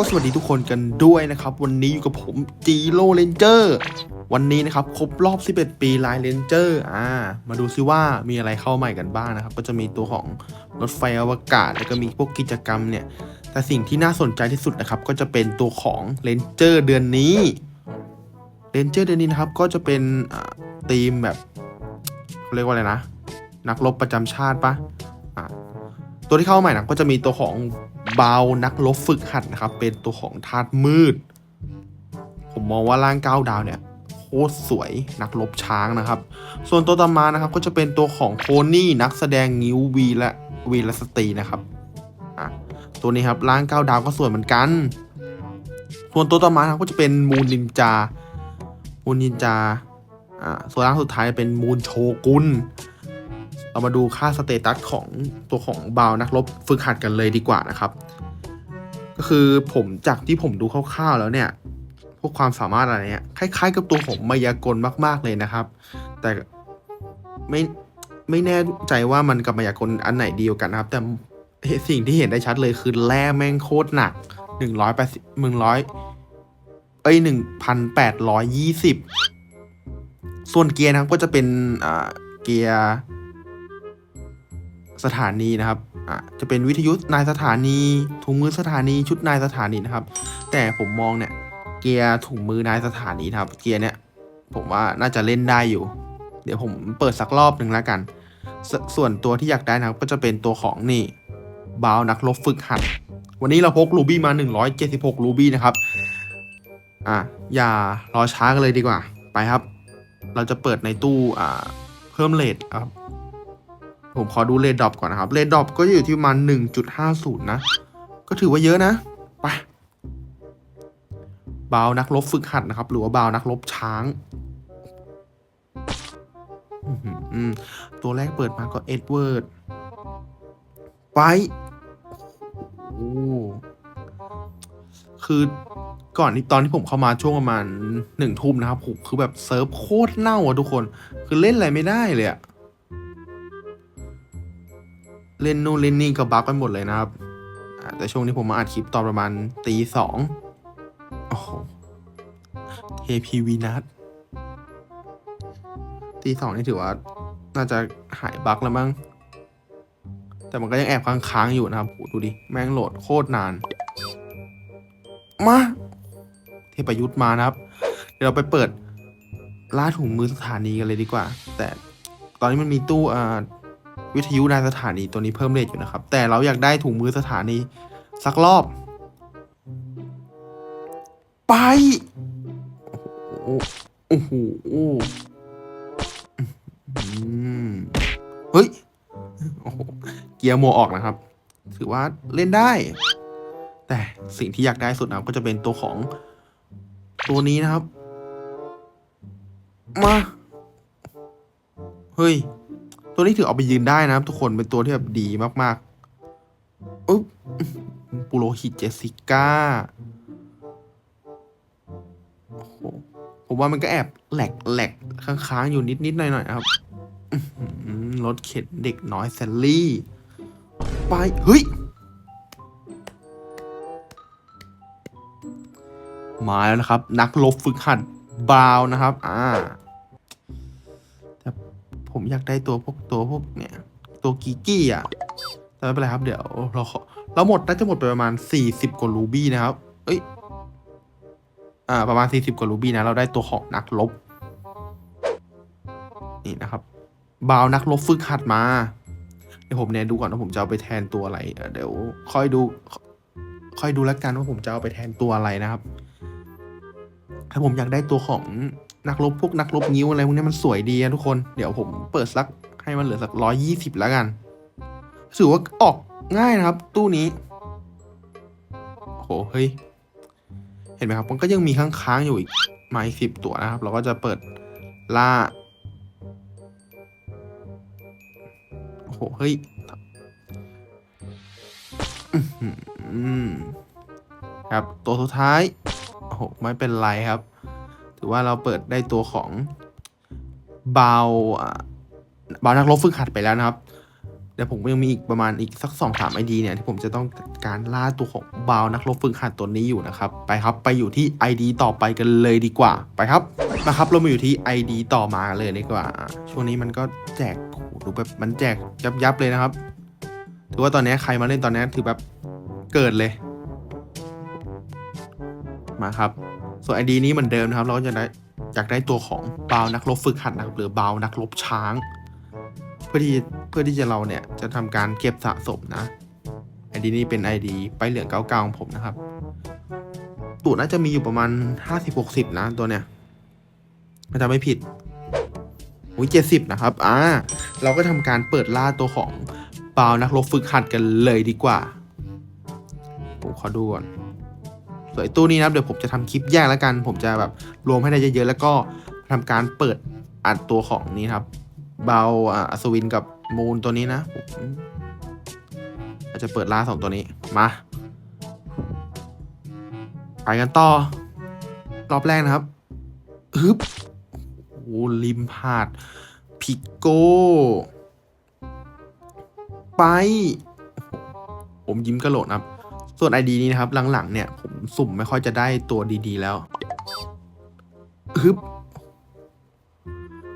ก็สวัสดีทุกคนกันด้วยนะครับ วันนี้อยู่กับผมจีโร่เลนเจอร์วันนี้นะครับ ครบรอบ 11 ปีไลน์เลนเจอร์อ่ามาดูซิว่ามีอะไรเข้าใหม่กันบ้างนะครับ ก็จะมีตัวของรถไฟอวกาศ แล้วก็มีพวกกิจกรรมเนี่ย แต่สิ่งที่น่าสนใจที่สุดนะครับ ก็จะเป็นตัวของเลนเจอร์เดือนนี้เลนเจอร์เดือนนี้นะครับ ก็จะเป็นธีมแบบเขาเรียกว่าอะไรนะ นักรบประจำชาติปะอ่าตัวที่เข้าใหม่นะก็จะมีตัวของ บานักรบฝึกหัดนะครับ เป็นตัวของธาตุมืด ผมมองว่าร่างก้าวดาวเนี่ยโคตรสวยนักรบช้างนะครับ ส่วนตัวต่อมานะครับก็จะเป็นตัวของโพนี่นักแสดงงิ้ววีและวีลสตรีนะครับตัวนี้ครับร่างก้าวดาวก็สวยเหมือนกัน ส่วนตัวต่อมานะครับก็จะเป็นมูนนินจา มูนนินจาอ่าส่วนร่างสุดท้ายเป็นมูนโชกุน เรามาดูค่าสเตตัสของตัวของบาวนักรบฝึกหัดกันเลยดีกว่านะครับ ก็คือผมจากที่ผมดูคร่าวๆแล้วเนี่ย พวกความสามารถอะไรเนี่ยคล้ายๆ กับตัวของมายากลมาก ๆเลยนะครับ แต่ไม่ไม่แน่ใจว่ามันกับมายากลอันไหนดีกว่ากันนะครับ แต่สิ่งที่เห็นได้ชัดเลยคือแร่แม่งโคตรหนักหนึ่งร้อยแปดสิบหนึ่งร้อยเอ้ยหนึ่งพันแปดร้อยยี่สิบส่วนเกียร์นะครับก็จะเป็นอ่าเกียร์ สถานีนะครับอะจะเป็นวิทยุนายสถานีถุงมือสถานีชุดนายสถานีนะครับ แต่ผมมองเนี่ยเกียร์ถุงมือนายสถานีนะครับ เกียร์เนี่ยผมว่าน่าจะเล่นได้อยู่ เดี๋ยวผมเปิดสักรอบหนึ่งแล้วกันสส่วนตัวที่อยากได้นะครับ ก็จะเป็นตัวของนี่บาวนักรบฝึกหัด วันนี้เราพกรูบี้มา 176รูบี้นะครับ อะอย่ารอช้ากันเลยดีกว่า ไปครับ เราจะเปิดในตู้อ่าเพิ่มเลทครับ ผมขอดูเรดดอปก่อนนะครับเรดดอปก็อยู่ที่ประมาณ1.50 นะ ก็ถือว่าเยอะนะ ไปบาวนักรบฝึกหัดนะครับ หรือว่าบาวนักรบช้างตัวแรกเปิดมาก็เอ็ดเวิร์ดไปโอ้คือก่อนที่ตอนที่ผมเข้ามาช่วงประมาณหนึ่งทุ่มนะครับผมคือแบบเซิร์ฟโคตรเน่าอะทุกคน คือเล่นอะไรไม่ได้เลยอะ เล่นนู่นเล่นนี่ก็บั๊กไปหมดเลยนะครับแต่ช่วงนี้ผมมาอัดคลิปตอนประมาณตีสองโอ้โหเทพีวีนัทตีสองนี่ถือว่า น่าจะหายบั๊กแล้วมั้ง แต่มันก็ยังแอบค้างๆอยู่นะครับดูดิ แม่งโหลดโคตรนาน มา เทพยุทธ์มานะครับ เดี๋ยวเราไปเปิดล่าถุงมือสถานีกันเลยดีกว่า แต่ตอนนี้มันมีตู้อ่า วิทยุในสถานีตัวนี้เพิ่มเรทอยู่นะครับ แต่เราอยากได้ถุงมือสถานีสักรอบ ไป โอ้โหเฮ้ยเกียร์โมออกนะครับ ถือว่าเล่นได้ แต่สิ่งที่อยากได้สุดนะก็จะเป็นตัวของตัวนี้นะครับ มา เฮ้ย ตัวนี้ถือเอาไปยืนได้นะครับ ทุกคนเป็นตัวที่แบบดีมากๆอุ๊บปุโรหิตเจสิก้าโอ้โหผมว่ามันก็แอบแหลกแหลกค้างๆ อยู่นิด ๆ หน่อยๆนะครับรถเข็นเด็กน้อยแซลลี่ ไป เฮ้ย มาแล้วนะครับ นักรบฝึกหัดบราวน์นะครับ อ่า ผมอยากได้ตัวพวกตัวพวกเนี่ย ตัวกีกี้อะแต่ไม่เป็นไรครับ เดี๋ยวเราขอเราหมดน่าจะหมดไปประมาณสี่สิบกว่ารูบี้นะครับ เอ้ย อ่า ประมาณสี่สิบกว่ารูบี้นะ เราได้ตัวของนักลบ นี่นะครับ บาวนักลบฝึกหัดมา เดี๋ยวผมเนี่ยดูก่อนว่าผมจะเอาไปแทนตัวอะไร เดี๋ยว ค่อยดู ค่อยดูแล้วกันว่าผมจะเอาไปแทนตัวอะไรนะครับ ถ้าผมอยากได้ตัวของนักรบพวกนักรบนิ้วอะไรพวกนี้มันสวยดีนะทุกคน เดี๋ยวผมเปิดสักให้มันเหลือสักร้อยยี่สิบแล้วกันถือว่าออกง่ายนะครับ ตู้นี้โหเฮ้ย เห็นไหมครับ มันก็ยังมีค้างๆอยู่อีกมาอีกสิบตัวนะครับ เราก็จะเปิดล่าโอ้โหเฮ้ยครับ ตัวสุดท้าย โอ้โหไม่เป็นไรครับ ถือว่าเราเปิดได้ตัวของบาวบาวนักรบฝึกหัดไปแล้วนะครับเดี๋ยวผมยังมีอีกประมาณอีกสักสองสามไอดีเนี่ยที่ผมจะต้องการล่าตัวของบาวนักรบฝึกหัดตัวนี้อยู่นะครับ ไปครับไปอยู่ที่ ID ต่อไปกันเลยดีกว่าไปครับนะครับเรามาอยู่ที่ ID ต่อมาเลยดีกว่า ช่วงนี้มันก็แจกดูแบบมันแจกยับยับเลยนะครับ ถือว่าตอนนี้ใครมาเล่นตอนนี้ถือแบบเกิดเลย มาครับ ส่วน ID นี้เหมือนเดิมนะครับ เราจะได้อยากได้ตัวของบาวนักรบฝึกหัดนะครับหรือบาวนักรบช้าง เพื่อที่เพื่อที่จะเราเนี่ยจะทำการเก็บสะสมนะ ID นี้เป็น ID ไปเหลืองเก้าเก้าของผมนะครับตัวน่าจะมีอยู่ประมาณห้าสิบหกสิบนะตัวเนี้ยถ้าจะไม่ผิดอุ้ยเจ็ดสิบนะครับ อ่า เราก็ทำการเปิดล่าตัวของบาวนักรบฝึกหัดกันเลยดีกว่า ผมขอดูก่อน ส่วนตู้นี้นะเดี๋ยวผมจะทำคลิปแยกแล้วกัน ผมจะแบบรวมให้ได้เยอะๆแล้วก็ทำการเปิดอัดตัวของนี้ครับเบาอ่าอัศวินกับมูนตัวนี้นะผมอาจจะเปิดล่าสองตัวนี้มาไปกันต่อ รอบแรกนะครับฮึบโอ้ลิมพาดพิกโก้ไป ผมยิ้มกระโหลกนะครับ ส่วน ID นี้นะครับหลังๆเนี่ยผมสุ่มไม่ค่อยจะได้ตัวดีๆแล้วฮึบ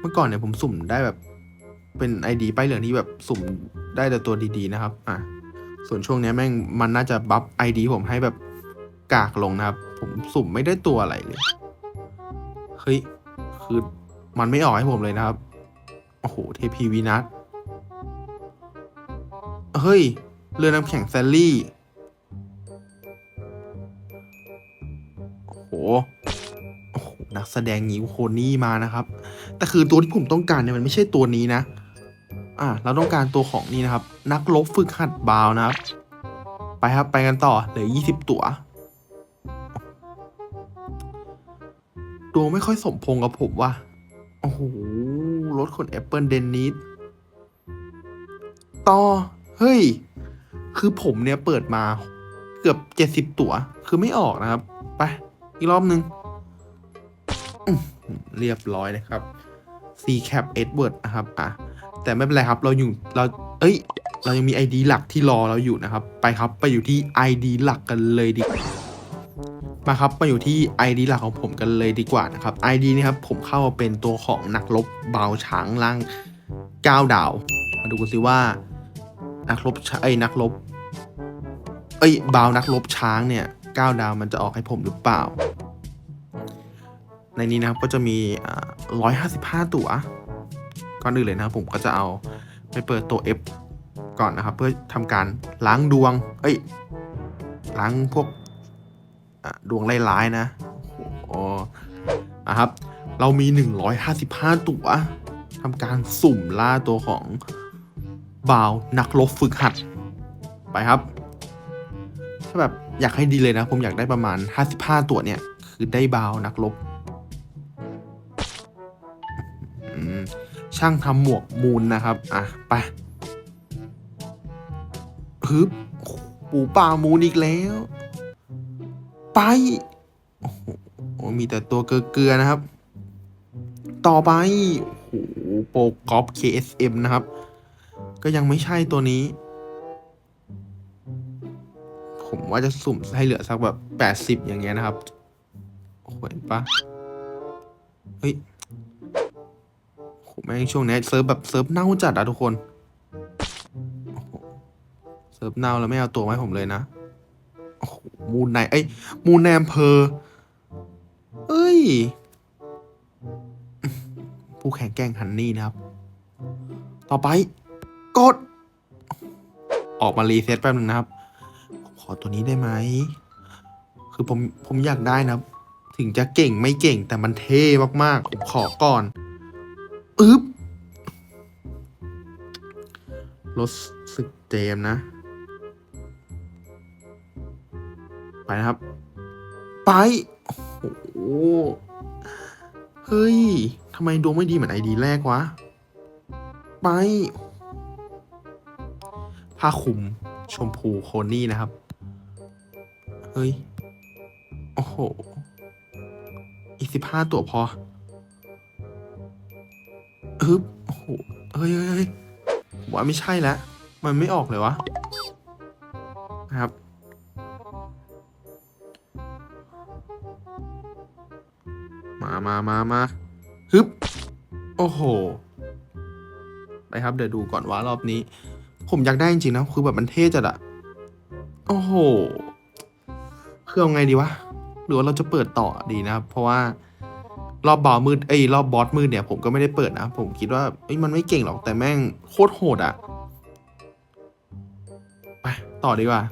เมื่อก่อนเนี่ยผมสุ่มได้แบบเป็น ID ป้ายเหลืองที่แบบสุ่มได้แต่ตัวดีๆนะครับ อะ ส่วนช่วงนี้แม่งมันน่าจะบัฟ ID ผมให้แบบกากลงนะครับ ผมสุ่มไม่ได้ตัวอะไรเลย เฮ้ย คือมันไม่ออกให้ผมเลยนะครับ โอ้โห เทพีวีนัทเฮ้ย เรือน้ำแข็งแซลลี่ นักแสดงหญิงโคนี่มานะครับ แต่คือตัวที่ผมต้องการเนี่ยมันไม่ใช่ตัวนี้นะ อ่าเราต้องการตัวของนี่นะครับ นักลบฝึกหัดบาวนะครับ ไปครับไปกันต่อเหลือยี่สิบตัว ตัวไม่ค่อยสมพงกับผมว่ะ โอ้โหรถขนแอปเปิลเดนนิสต่อ เฮ้ย คือผมเนี่ยเปิดมาเกือบเจ็ดสิบ70 ตัว คือไม่ออกนะครับ ไป อีกรอบหนึ่ง เรียบร้อยนะครับ C cap Edward นะครับอะแต่ไม่เป็นไรครับเราอยู่เราเอ้ย เรายังมี ID หลักที่รอเราอยู่นะครับ ไปครับไปอยู่ที่ ID หลักกันเลยดีกว่ามาครับมาอยู่ที่ ID หลักของผมกันเลยดีกว่านะครับ ID นี่ครับผมเข้ามาเป็นตัวของนักรบเบาช้างล่าง 9 ดาว มาดูกันสิว่า นักรบช้าเอ้นักรบเอ้ยบาวนักรบช้างเนี่ย 9 ดาวมันจะออกให้ผมหรือเปล่า ในนี้นะครับก็จะมีร้อยห้าสิบห้าตั๋ว ก่อนอื่นเลยนะครับผมก็จะเอาไปเปิดตัว F ก่อนนะครับ เพื่อทำการล้างดวง เอ้ย ล้างพวกดวงร้ายๆนะโอ้อะครับ เรามี 155 ตั๋วทำการสุ่มล่าตัวของบาวนักรบฝึกหัด ไปครับ ถ้าแบบอยากให้ดีเลยนะ ผมอยากได้ประมาณ 55 ตัวเนี่ย คือได้บาวนักรบ ช่างทำหมวกมูลนะครับ อะ ไปฮึบโอ้โหปูป่ามูลอีกแล้ว ไป โอ้โหมีแต่ตัวเกลือๆนะครับ ต่อไป โอ้โหโปรกอฟ KSM นะครับ ก็ยังไม่ใช่ตัวนี้ ผมว่าจะสุ่มให้เหลือสักแบบแปดสิบอย่างเงี้ยนะครับโอ้โหเห็นปะเฮ้ย แม่งช่วงนี้เซิร์ฟแบบเซิร์ฟเน่าจัดอะทุกคนเซิร์ฟเน่าแล้วไม่เอาตัวมาให้ผมเลยนะโอ้โหมูนในเอ้ยมูนในอำเภอเอ้ย ผู้แข่งแกล้งฮันนี่นะครับ ต่อไป กด ออกมารีเซ็ตแป๊บนึงนะครับ ขอตัวนี้ได้ไหม คือผมผมอยากได้นะ ถึงจะเก่งไม่เก่งแต่มันเท่มากๆผมขอก่อน อึ๊บรถสึกเจมนะ ไปนะครับ ไป โอ้โหเฮ้ยทำไมดวงไม่ดีเหมือนไอดีแรกวะ ไปผ้าคลุมชมพูโคนี่นะครับ เฮ้ย โอ้โห อีกสิบห้าตัวพอ ฮึบโอ้โหเฮ้ยเฮ้ยเฮ้ยว่าไม่ใช่แล้วมันไม่ออกเลยวะนะครับ มามามามาฮึบโอ้โหไปครับเดี๋ยวดูก่อนว่ารอบนี้ ผมอยากได้จริงๆนะคือแบบมันเท่จัดอะโอ้โหคือเอาไงดีวะ หรือว่าเราจะเปิดต่อดีนะครับ เพราะว่า รอบบอสมืดเอ้ยรอบบอสมืดเนี่ยผมก็ไม่ได้เปิดนะ ผมคิดว่าเอ้ยมันไม่เก่งหรอกแต่แม่งโคตรโหดอะไปต่อดีกว่า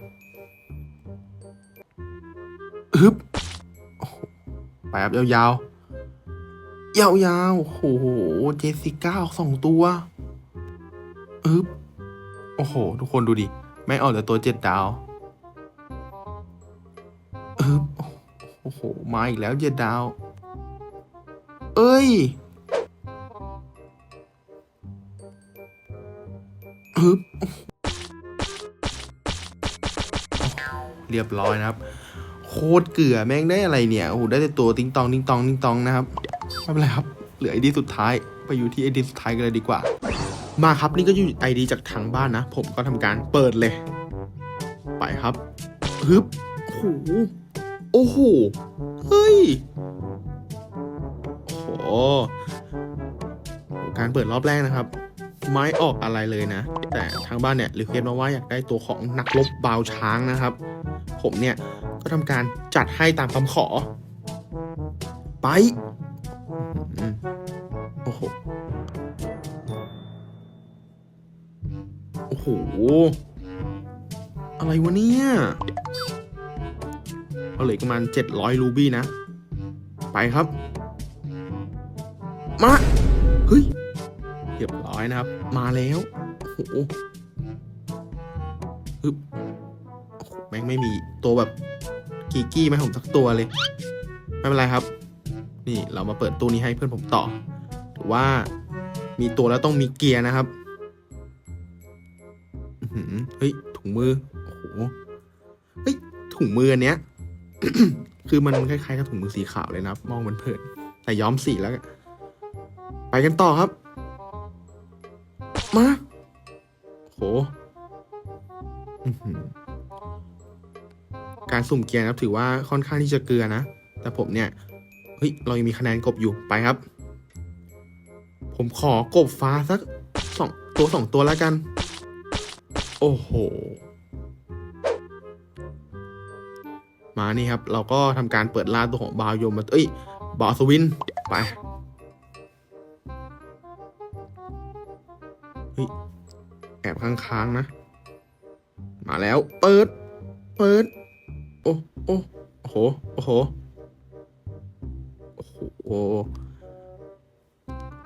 ฮึบไปครับยาวๆ ยาวๆ โอ้โห เจสิก้าออกสองตัวอึบโอ้โห ทุกคนดูดิ แม่งออกแต่ตัวเจ็ดดาวอึบโอ้โห มาอีกแล้วเจ็ดดาว เอ้ยอึบเรียบร้อยนะครับ โคตรเกลือแม่งได้อะไรเนี่ยโอ้โหได้แต่ตัวติงตองติงตองติงตองนะครับไม่เป็นไรครับ เหลือไอดีสุดท้ายไปอยู่ที่ไอดีสุดท้ายกันเลยดีกว่า มาครับนี่ก็อยู่ไอดีจากทางบ้านนะ ผมก็ทำการเปิดเลย ไปครับฮึบโอ้โหโอ้โหเฮ้ย การเปิดรอบแรกนะครับ ไม่ออกอะไรเลยนะ แต่ทางบ้านเนี่ยรีเควสมาว่าอยากได้ตัวของนักรบบาวช้างนะครับ ผมเนี่ย ก็ทำการจัดให้ตามคำขอ ไปโอ้โหโอ้โห อะไรวะเนี่ยเอาเหลืออกประมาณเจ็ดร้อยรูบี้นะ ไปครับ มาเฮ้ยเรียบร้อยนะครับ มาแล้วโอ้โหฮึบแม่งไม่มีตัวแบบกีกี้ไหมผมสักตัวเลย ไม่เป็นไรครับ นี่เรามาเปิดตู้นี้ให้เพื่อนผมต่อถือว่ามีตัวแล้วต้องมีเกียร์นะครับเฮ้ยถุงมือโอ้โหเฮ้ยถุงมืออันเนี้ยคือมันคล้ายๆกับถุงมือสีขาวเลยนะครับ มองมันเพลินแต่ย้อมสีแล้ว กันต่อครับ มาโหการสุ่มเกียร์นะครับ ถือว่าค่อนข้างที่จะเกลือนะ แต่ผมเนี่ย เฮ้ย เรายังมีคะแนนกบอยู่ไปครับ ผมขอกบฟ้าสักสองตัวสองตัวแล้วกัน โอ้โห มานี่ครับ เราก็ทำการเปิดล่าตัวของบาวยมมาเอ้ยบาสวิน ไป เฮ้ยแอบค้างๆนะ มาแล้ว เปิด เปิด โอ้โอ้โอ้โหโอ้โหโอ้โห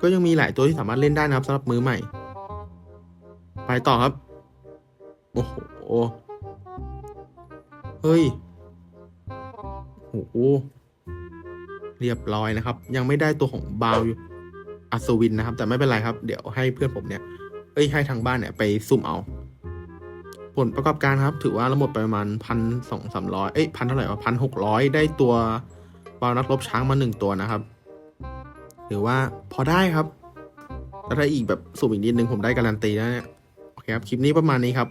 ก็ยังมีหลายตัวที่สามารถเล่นได้นะครับสำหรับมือใหม่ ไปต่อครับ โอ้โหเฮ้ยโอ้โหเรียบร้อยนะครับ ยังไม่ได้ตัวของบาวอยู่อัศวินนะครับ แต่ไม่เป็นไรครับ เดี๋ยวให้เพื่อนผมเนี่ย เอ้ยให้ทางบ้านเนี่ยไปซุ่มเอา ผลประกอบการครับ ถือว่าเราหมดไปประมาณพันสองสามร้อยเอ้ยพันเท่าไหร่วะพันหกร้อยได้ตัวบาวนักรบช้างมาหนึ่งตัวนะครับถือว่าพอได้ครับแล้วถ้าอีกแบบสุ่มอีกนิดนึงผมได้การันตีแล้วเนี่ยโอเคครับ คลิปนี้ประมาณนี้ครับ